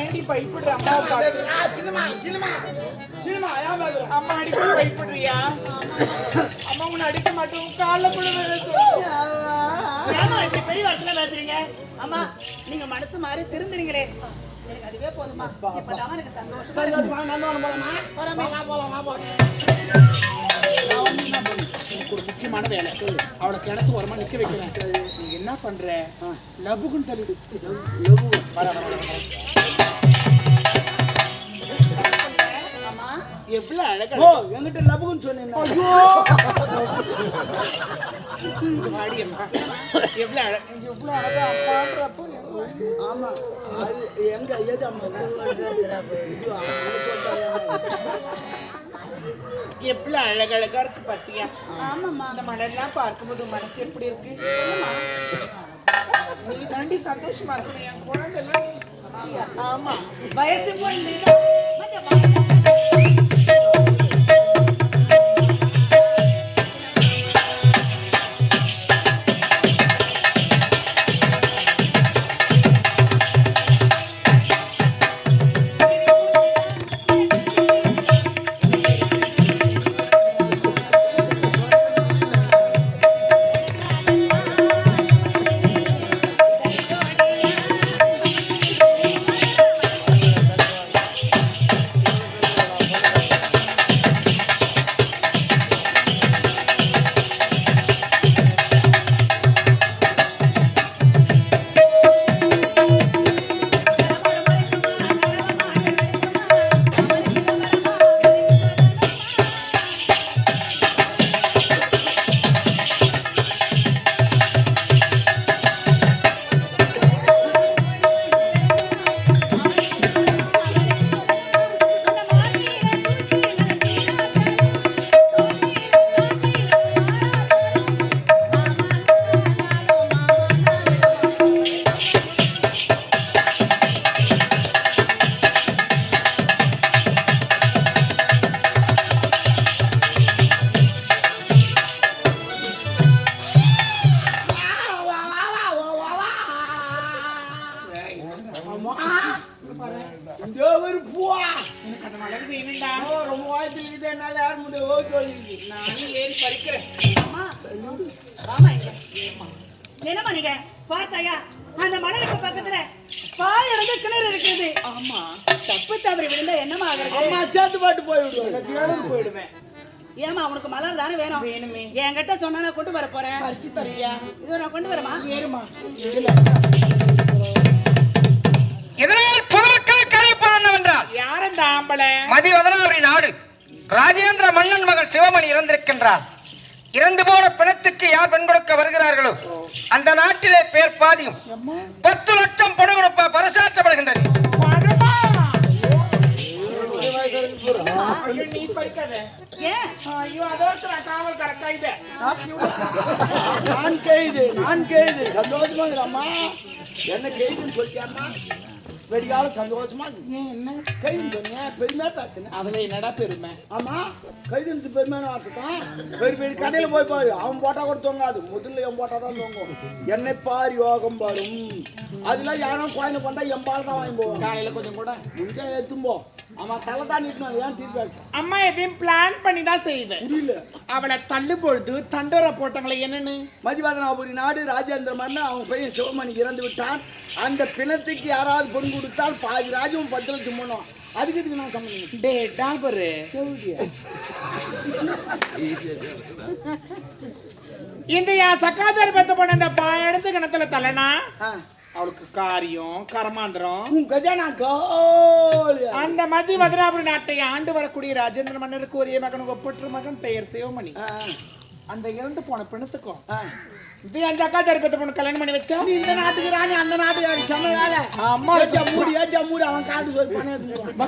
ஏண்டி பயப்படுற பார்த்து சினிமா சினிமா. சினிமா ஏன் அம்மா அடிக்க பயப்படுறியா? அம்மா உன்னை அடிக்க மாட்டோம். காலைல கூட ஏமா இப்படி பெரிய வார்த்தை பேசுறீங்க? அம்மா நீங்க மனசு மாறி திருந்துறீங்களே. எனக்கு அதுவே போதுமா இப்பதான் எனக்கு சந்தோஷம் போலாமா போலாமே. போலாம் எனக்கு ஒரு முக்கியமான வேலை. சொல்லு. அவளை கிணத்து ஓரமா நிக்க வைக்கிறேன் சரி. நீ என்ன பண்ற? லவ்வுக்குன்னு தள்ளிடு லவ் வர வர எவ்வளவு அழகா ஓ என்கிட்ட லபுக்குன்னு சொன்னேன் வாடி அம்மா. எவ்வளவு அழகா எவ்வளவு அழகா அம்மான்றப்போ ஆமா. அது எங்க எது அம்மா. எவ்வளவு அழகழகா இருக்கு பாத்தியா? ஆமாம்மா. அந்த மலர்லாம் பார்க்கும்போது மனசு எப்படி இருக்கு? நீ தாண்டி சந்தோஷமா இருக்கணும். என் குழந்தை ஆமா. வயசு பொண்ணு எனக்கு போயிடுவேன். ஏமா உனக்கு மலர் தானே வேணும்? வேணுமே. என்கிட்ட சொன்னா நான் கொண்டு வர போறேன்? பறிச்சு தரியா இதோ நான் கொண்டு வரமா ஏறுமா இதனால் யார் ஆம்பளை? நாடு. ராஜேந்திர மன்னன் மகள் சிவமணி இறந்திருக்கின்றார் இறந்து போன பிணத்துக்கு யார் பெண் கொடுக்க வருகிறார்களோ அந்த நாட்டிலே பேர் பாதியும். பத்து லட்சம் பணம் கொடுப்ப பரிசாற்றப்படுகின்றது. பணமா? ஐயோ, நீ பறிக்காத ஏன் ஐயோ நான் காவல் கரெக்டாயிட்டேன் நான் கைது நான் கைது. சந்தோஷமா இருக்கிறம்மா என்ன கைதுன்னு சொல்லியாமா வெடியால சந்தோஷமா என்ன கைதுன்னு சொன்னீங்க பெருமையா பேசுனேன் அதுல என்னடா பெருமை ஆமா கைதுன்னு பெருமையான வார்த்தை தான் பெரிய பெரிய கடையில போய் பாரு அவன் போட்டா கூட தோங்காது முதல்ல என் போட்டா தான் தொங்கும். என்னை பார் யோகம் பாரும். அதெல்லாம் யாரும் குழந்தை பண்ணா என் பால் தான் வாங்கி போவாங்க. காலையில கொஞ்சம் கூட. முடிஞ்சா எடுத்தும் போ. அவன் தலை தான் நீட்டணும் ஏன் திருப்பி அம்மா எதையும் பிளான் பண்ணி தான் செய்வேன் புரியல. அவளை தள்ளு பொழுது தண்டோரை போட்டாங்களே என்னன்னு? மதிவாதனாபுரி நாடு ராஜேந்திர மன்னன் அவன் பையன் சிவமணி இறந்து விட்டான். அந்த பிணத்துக்கு யாராவது பொன் கொடுத்தால் பாதி ராஜ்யம் பத்து லட்சம் பண்ணும் அதுக்கு இதுக்கு நான் சம்மந்தம் டே டாபரு. இந்த என் சக்காதாரி பத்த போன அந்த பாயெடுத்து கிணத்துல தள்ளனா? அவளுக்கு காரியம் கரமாந்திரம். உன் கஜானா கோலியா அந்த மத்திய மதுராபுரி நாட்டை ஆண்டு வரக்கூடிய ராஜேந்திர மன்னருக்கு ஒரே மகன் ஒப்பற்ற மகன் பெயர் சிவமணி. அந்த இறந்து போன பிணத்துக்கும் ஆ. இது என் சக்காதாரி பத்த பொண்ணு கல்யாணம் பண்ணி வச்சா? நீ இந்த நாட்டுக்கு ராணி அந்த நாட்டுக்கு செம்ம வேலை அம்மா ஏட்டியா மூடி ஏட்டியா மூடி அவன் காட்டு சொல்லி பண்ணி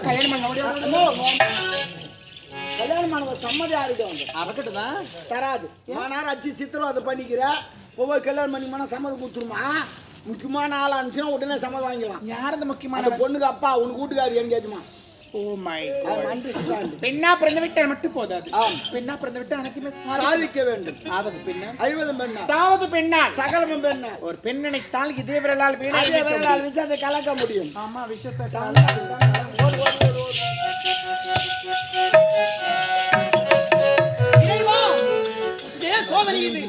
கல்யாணம் பண்ண கல்யாணம் பண்ண சம்மதி யாருக்கு அவங்க? அவகிட்ட தான் தராது. மானார் அச்சு சித்திரவதை பண்ணிக்கிற. ஒவ்வொரு கல்யாணம் பண்ணிமான சம்மதம் கொடுத்துருமா? முக்கியமான ஆள் அனுப்பிச்சுன்னா உடனே சம்மதம் வாங்கிக்கலாம். யார் அந்த முக்கியமான பொண்ணுக்கு அப்பா உனக்கு வீட்டுக்காரு எங்கேயாச்சுமா ஓ மை பெண்ணா பிறந்து விட்டால் மட்டும் போதாது ஆம். பெண்ணா பிறந்து விட்டால் அனைத்துமே சாதிக்க வேண்டும். ஆவது பெண்ணா? ஐவதம் பெண்ணா. சாவது பெண்ணா? சகலமும் பெண்ணா. ஒரு பெண் நினைத்தால் இதே விரலால் வீணை இணைக்க விரலால் முடியும். விஷயத்தை கலக்க முடியும். ஆமா விஷயத்தை இதே சோதனை இது.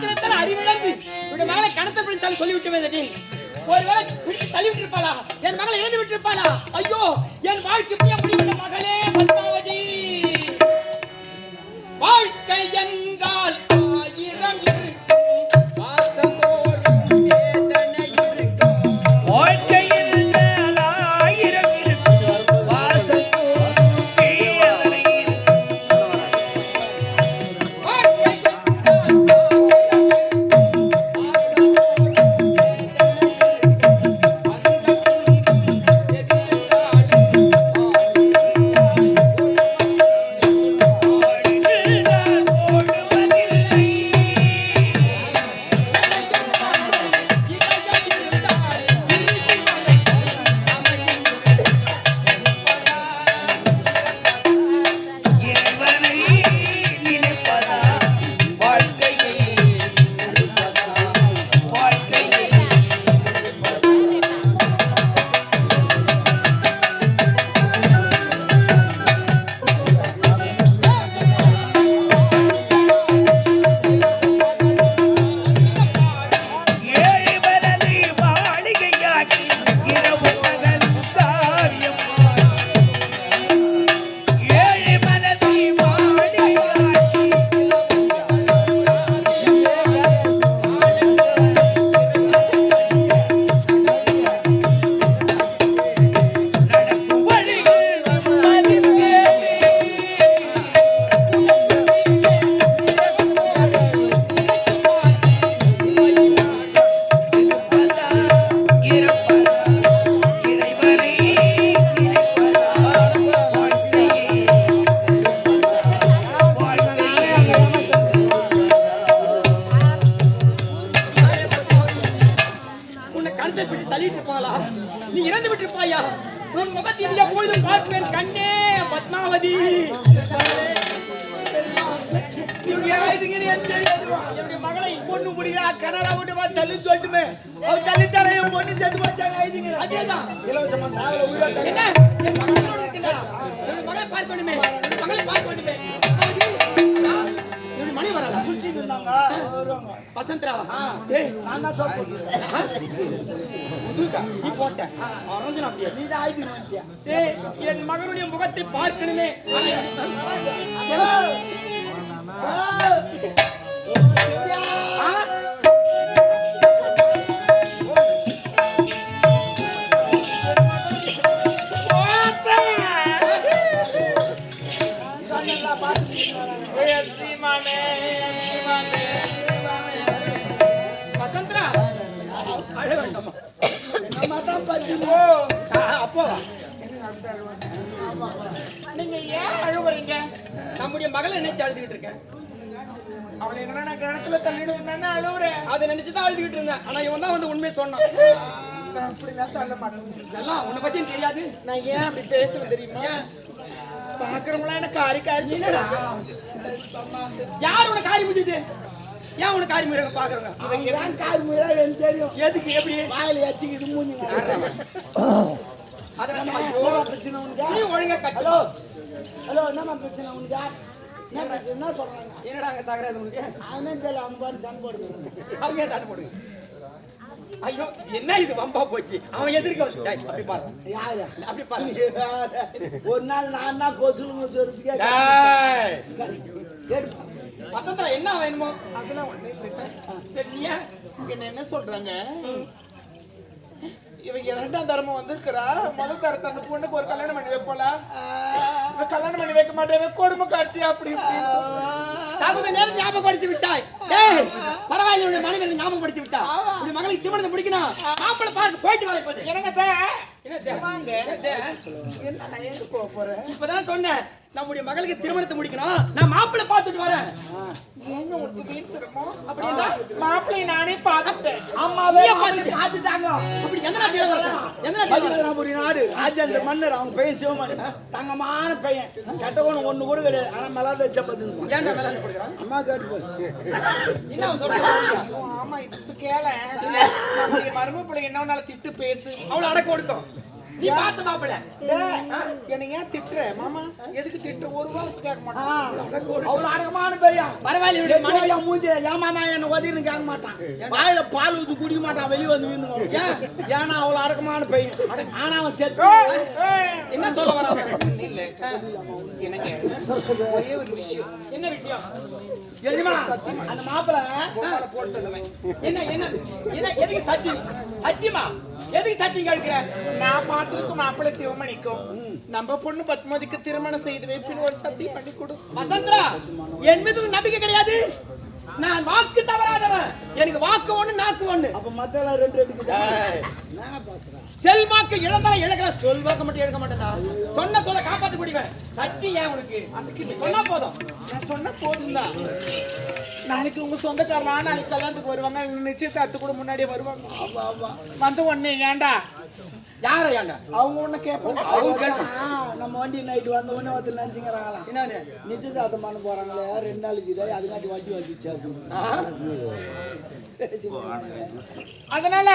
மாத்திரத்தால் அறிவிழந்து இவருடைய மகளை கணத்தை பிடித்தால் சொல்லிவிட்டு நீ. ஒருவேளை பிடித்து தள்ளி விட்டிருப்பாளா என் மகளை இழந்து விட்டிருப்பாளா? ஐயோ என் வாழ்க்கை அப்படிப்பட்ட மகளே பத்மாவதி. வாழ்க்கை என்றால் ஆயிரம் முடியா கனரா விட்டு வா தள்ளி சொல்லிட்டுமே. அவர் தள்ளிட்டாலே என் பொண்ணு செத்து போச்சாங்க அதேதான். இலவசமா சாகல உயிரா தள்ளி. என்ன? என் மகளோட இருக்கின்றா என்னுடைய மகளை பார்க்க வேண்டுமே. என்னுடைய மகளை பார்க்க வேண்டுமே. பத்மாவதி, ஆ, என்னுடைய மணி வரல இருந்தாங்க. வருவாங்க. வசந்தராவா? ஏய். நான் தான் சொல்றேன் புதுக்கா நீ போட்ட. அவன் அப்படியே நீ தான் ஆயுதங்க வந்துட்டியா ஏய் என் மகனுடைய முகத்தை பார்க்கணுமே. ஏன் அழுவுறீங்க? நம்முடைய மகளை நினைச்சு அழுதுகிட்டு இருக்கேன். அவளை என்ன நான் கிணத்துல தள்ளிடுவேன் அழுவுறேன். அதை நினைச்சு தான் அழுதுகிட்டு இருந்தேன். ஆனா இவன் தான் வந்து உண்மையை சொன்னான். எல்லாம் உன்னை பத்தி தெரியாது. நான் ஏன் அப்படி பேசுறேன் தெரியுமா? பாக்குறவங்களாம் எனக்கு காரி காரி யார் உனக்கு காரி முடியுது? ஏன் உனக்கு காரி முடிய பாக்குறவங்க அவங்க தான் கார் முயலா எனக்கு தெரியும். எதுக்கு எப்படி? வாயில எச்சிக்கிது மூஞ்சிங்க அதனால என்னம்மா பிரச்சனை ஒழுங்கா கட்டு. ஹலோ என்னம்மா பிரச்சனை உனக்கு? என்ன பிரச்சனை? என்ன சொல்றாங்க? என்னடா அங்க தகராது உனக்கு? அவனே தெரியல பாரு சண்டை போடுங்க அவங்க தட்டு போடுங்க ஐயோ என்ன இது? வம்பா போச்சு. அவன் எதிர்க்க வச்சுட்டாய் அப்படி பாரு. யாரு? அப்படி பாரு. ஒரு நாள் நான் தான் டேய். கேட்டு வசந்தரா என்ன வேணுமோ அதெல்லாம் ஒண்ணு இல்லை சரி நீ ஏன் என்ன என்ன சொல்றாங்க? இவன் இரண்டாம் தரமும் வந்திருக்கிறா. முதல் தரத்தை அந்த பொண்ணுக்கு ஒரு கல்யாணம் பண்ணி வைப்போல கல்யாணம் பண்ணி வைக்க மாட்டேன். கொடுமை காட்சி அப்படி. தகுந்த நேரம் ஞாபகப்படுத்தி விட்டாய். டேய் பரவாயில்ல உன்னுடைய மனைவி ஞாபகப்படுத்தி விட்டா. உன் மகளுக்கு திருமணத்தை முடிக்கணும். மாப்பிள்ளை பார்த்து போயிட்டு வர இப்போது என்னங்க தே? என்ன போறேன் இப்பதான் சொன்னேன். நம்முடைய மகளுக்கு திருமணத்தை முடிக்கணும் நான் மாப்பிள்ளை பார்த்துட்டு வரேன். ஏங்க உனக்கு வீண் சிரமம் அப்படின்னா? மாப்பிள்ளை நானே பார்த்துட்டேன். அம்மாவே. பார்த்துட்டாங்க. அப்படி எந்த நாட்டில வரேன் எந்த நாட்டில நாடு ராஜேந்திர மன்னர் அவங்க பையன் சிவமணி. தங்கமான பையன். கெட்டவனு ஒண்ணு கூட கிடையாது. ஆனா மலாத ஜப்பத்து ஏன்டா விளையாண்டு கொடுக்குறான்? அம்மா கேட்டு. என்ன சொல்றான் ஆமா இது கேள மரும பிள்ளை என்ன திட்டு பேசு. அவளை அடக்க ஒடுக்கும். நீ பார்த்த மாப்பிள்ளை டேய், என்னை ஏன் திட்டுற? மாமா எதுக்கு திட்டுற ஒரு வார்த்தை கேட்க மாட்டான். அவ்வளவு அடக்கமான பையன். பரவாயில்ல இவருடைய மனைவி. மனைவி மூஞ்சி என் மாமா என்ன உதவின்னு கேட்க மாட்டான். வாயில பால் ஊத்தி குடிக்க மாட்டான் வெளியே வந்து ஏன்? ஏன்னா அவ்வளவு அடக்கமான பையன். ஆனா அவன் செத்து. என்ன சொல்ல என்னங்க? ஒரே ஒரு விஷயம். என்ன விஷயம்? எதுமா அந்த மாப்பிள்ள என்ன என்ன? என்ன எதுக்கு சத்தியம் சத்தியமா? எதுக்கு சத்தியம் கேட்கிற? நான் பார்த்திருக்கும் மாப்பிள்ளை சிவமணிக்கும் நம்ம பொண்ணு பத்மாதிக்கு திருமணம் செய்து வைப்பின் ஒரு சத்தியம் பண்ணி கொடு. வசந்தரா என் மீது நம்பிக்கை கிடையாது? நான் வாக்கு தவறாதவன். எனக்கு வாக்கு ஒண்ணு நாக்கு ஒண்ணு. அப்ப மத்த எல்லாம் ரெண்டு எடுக்குது செல்வாக்கு இழந்தாலும் இழக்கிற சொல்வாக்கு மட்டும் எடுக்க மாட்டேன்டா. சொன்ன சொல்ல காப்பாத்து முடிவேன் சத்தியம் ஏன் உனக்கு? அதுக்கு நீ சொன்னா போதும். நான் சொன்ன போதும் தான் நாளைக்கு உங்க சொந்தக்காரனா நாளைக்கு கல்யாணத்துக்கு வருவாங்க. நிச்சயத்தை அத்து கூட முன்னாடியே வருவாங்க. வந்து உடனே ஏண்டா? யார அவங்க ஒண்ணு கேட்பாங்க அவங்க நம்ம வண்டி நைட்டு வந்த உடனே ஒருத்தர் நினைச்சுங்கிறாங்களாம் என்னன்னு நிச்சயதார்த்தம் பண்ண போறாங்களே ரெண்டு நாளைக்கு இதை அதுக்காட்டி அப்படின்னு. ஆஹா. அதனால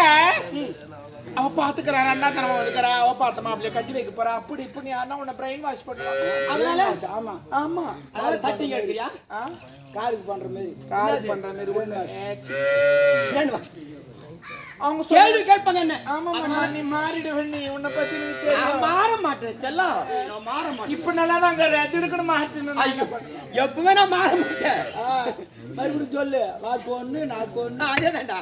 அவ பாத்துக்கிறான் ரெண்டா தனமா ஒதுக்குறா அவ பார்த்த மாப்பிள்ளைய கட்டி வைக்க போறா. அப்படி இப்படி யாருன்னா உன்னை பிரெயின் வாஷ் பண்ணுவாங்க அதனால? ஆமா. ஆமா. அதனால சத்தியம் கேட்கிறியா? காருக்கு பண்ற மாதிரி. கால் பண்ற மாதிரி ஒண்ணு ஏ, சீ. வேண்டுமா அவங்க கேள்வி கேட்பாங்க என்ன? ஆமா நீ மாறிடுவ நீ உன்னை பத்தி நீ நான். மாற மாட்டேன் செல்லம் நான் மாற மாட்டேன் இப்ப நல்லா தான் திடுக்கணும் மாற்றினு ஐயோ எப்பவுமே நான் மாற மாட்டேன் மறுபடியும் சொல்லு வாக்கு ஒண்ணு நாக்கு ஒண்ணு. அதேதான்டா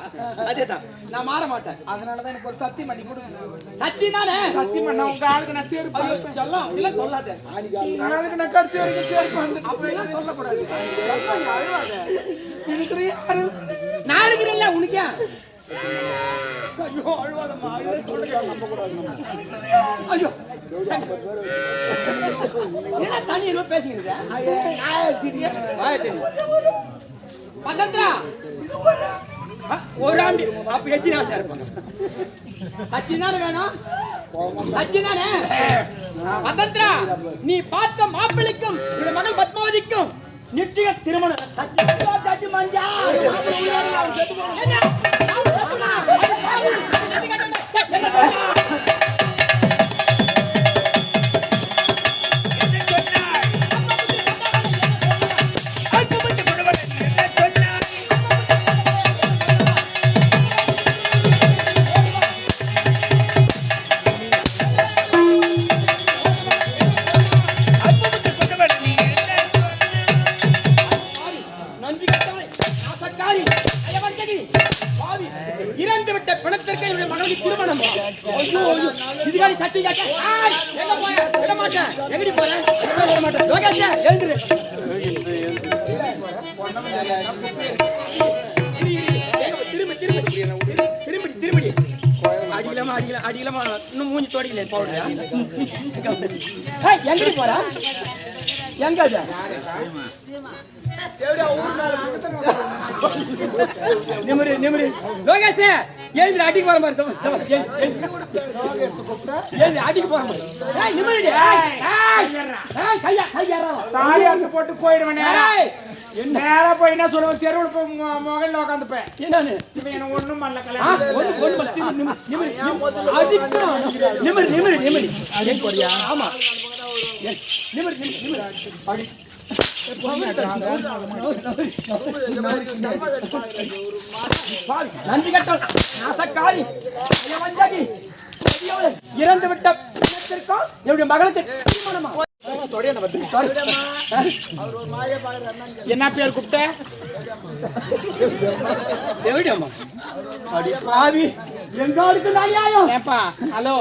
அதேதான் நான் மாற மாட்டேன் அதனாலதான் எனக்கு ஒரு சத்தியம் பண்ணி கொடுங்க சத்தியம் தானே சத்தியம் பண்ண உங்க ஆளுக்கு நான் சேர்ப்பு. செல்லம் இல்ல சொல்லாத. ஆளுக்கு நான் கடிச்சு வரைக்கும் சேர்ப்பு வந்து அப்படிலாம் சொல்லக்கூடாது நான் இருக்கிறேன்ல உனக்கு? ஐயோ அழுவாதம்மா நம்ப கூடாது ஐயோ என்ன தனி என்ன பேசிக்கிறீங்க வசந்தரா ஒரு ஆண்டி அப்ப எத்தனை ஆண்டா இருப்பாங்க சச்சின் வேணும் சச்சின் தானே நீ பார்த்த மாப்பிள்ளைக்கும் இந்த மகள் பத்மாவதிக்கும் நிச்சய திருமணம் சத்தியம் சட்டி மஞ்சா என்ன? அடிக்கலாம் அடிக்கலாம் அடிக்கலாமா இன்னும் மூஞ்சி தோடிக்கல பவுடர் எங்கடி போறா? எங்க நிமிரு நிமிரு. லோகேஷ் எழுந்து அடிக்க போற மாதிரி எழுந்து, அடிக்க போற மாதிரி. ஏய் நிமிருடி. ஏய் ஏய் ஏய் கையா கையா தாலி அறுத்து போட்டு போயிடுவேன். நேரா போய் என்ன சொல்லுவோம் தெருவில் போய் முகல்ல உட்காந்துப்பேன் என்னன்னு? இவன் என்ன ஒண்ணும் பண்ணல கல்யாணம் ஒரு ஒரு மணி நிமிரு நிமிரு நிமிரு. நிமிரு நிமிரு நிமிரு. ஆமா. நிமிரு நிமிரு நிமிரு. நன்றி கட்டம். நாசக்காரி வஞ்சாகி இறந்து விட்ட பிணத்திற்கும் என்னுடைய மகளுக்கு திருமணமா? என்ன பேர் கூப்பிட்ட? எவிடம்மா ஹலோ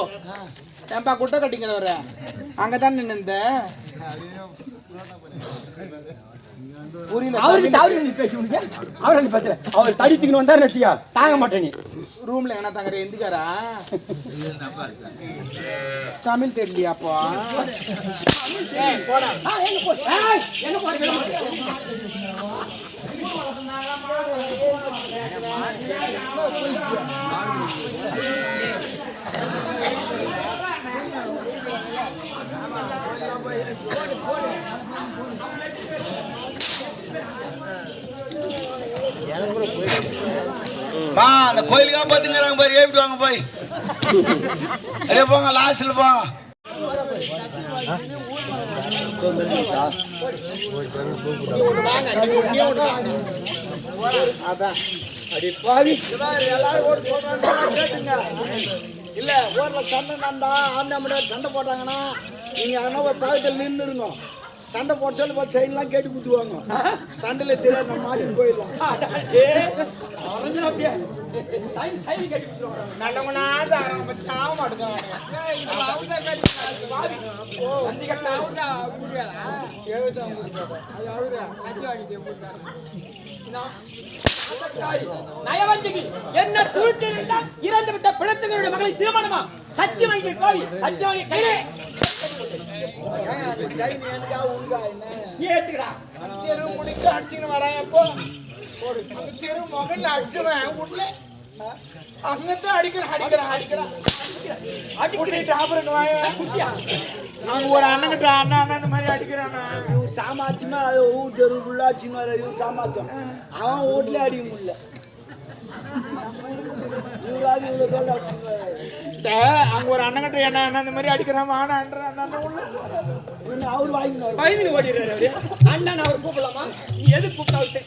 ஏன்பா குட்டை கட்டிங்கிறவர அங்கதான் நின்று அவரு நீ பேசி அவரை நீ பேசுற அவர் தடி தூக்கின்னு வந்தாருன்னு வச்சியா தாங்க மாட்டேன் நீ. ரூம்ல என்ன தங்குற? எந்திக்காரா? தமிழ் தெரியலையாப்பா ஏய், போடா அந்த கோயிலுக்காக பார்த்துங்கிறாங்க பாரு ஏவிட்டு வாங்க போய். அப்படியே போங்க லாஸ்ட்ல போங்க. எல்லாரும் ஓடி சொல்றாங்க கேட்டுங்க இல்ல ஊர்ல சண்டை நடந்தா ஆண்டாம சண்டை போட்டாங்கன்னா நீங்க அண்ணா ஒரு பக்கத்தில் நின்றுருங்க சண்டை போட சொல்லி பார்த்து சைன்லாம் கேட்டு குத்துவாங்க. சண்டையில தெரியாது நம்ம மாட்டிட்டு போயிடலாம். என்ன துருட்டிருந்தா இறந்து விட்ட பிணத்துகளுடைய மகளை திருமணமா? சத்தியம் வாங்கி கோவி சத்தியம் வாங்கி கையிலே சைன் எனக்கா உண்டா என்ன ஏத்துக்கிறா தெரு முடிக்க அடிச்சுன்னு வரேன் எப்போ ஒரு தெரு மகன்ல அடிச்சுவேன் உள்ள அங்கத்தான் அடிக்கிறேன் அடிக்கிறேன் அடிக்கிறேன் அடிக்கிட்டு ஆபரேட் வாங்க நாங்க ஒரு அண்ணங்கிட்ட அண்ணா அண்ணன் இந்த மாதிரி அடிக்கிறான் இவர் சாமாத்தியமா அது ஊர் உள்ளாச்சின்னு சின்ன இவர் சாமாத்தியம் அவன் வீட்லயே அடிக்க முடியல அங்க ஒரு அண்ணங்கிட்ட என்ன அண்ணன் இந்த மாதிரி அடிக்கிறான் வானான்ற அண்ணன் அவர் வாங்கினார் பயந்து ஓடிடுறாரு அவரு அண்ணன் அவர் கூப்பிடலாமா நீ எது கூப்பிட்டா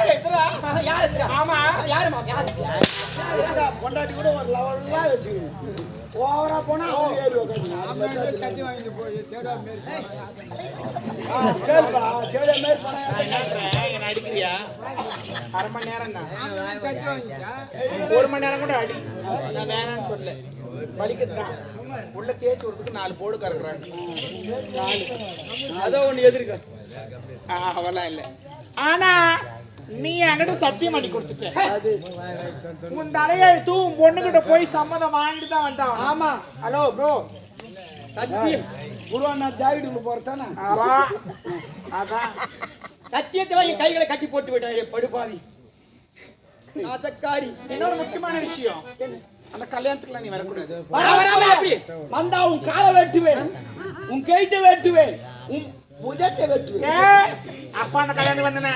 அடிக்கவா ஆமா யாருமா பொண்டாட்டி கூட ஒரு லெவல்லாம் வச்சுக்கணும் ஓவரா போனா அவன் ஏறி உட்காந்து சத்தி வாங்கிட்டு போய் தேடா மாரி கேளுப்பா தேடா மாரி போனா என்ன அடிக்கிறியா அரை மணி நேரம் தான் ஒரு மணி நேரம் கூட அடி நான் வேணாம்னு சொல்ல வலிக்குதுதான் உள்ள தேய்ச்சி விடுறதுக்கு நாலு போடு கறக்குறாங்க அதோ ஒன்று எதிர்க்க அவெல்லாம் இல்லை. ஆனா நீ என்கிட்ட சத்தியம் பண்ணி கொடுத்துட்ட. உன் தலையெழுத்து உன் பொண்ணுகிட்ட போய் சம்மதம் வாங்கிட்டு தான் வந்தான். ஆமா. ஹலோ ப்ரோ சத்தியம். குருவானா ஜாக்கெட்டுக்குள்ள போறதானே? அதான். சத்தியத்தை வாங்கி கைகளை கட்டி போட்டு விட்டாரு படுபாவி. நாசக்காரி. இன்னொரு முக்கியமான விஷயம். அந்த கல்யாணத்துக்குலாம் நீ வரக்கூடாது. வந்தா உன் காலை வெட்டுவேன். உன் கைத்தை வெட்டுவேன். உன் வெட்டுவேன். ஏய், அப்பா அந்த கல்யாணத்துக்கு வந்தனே.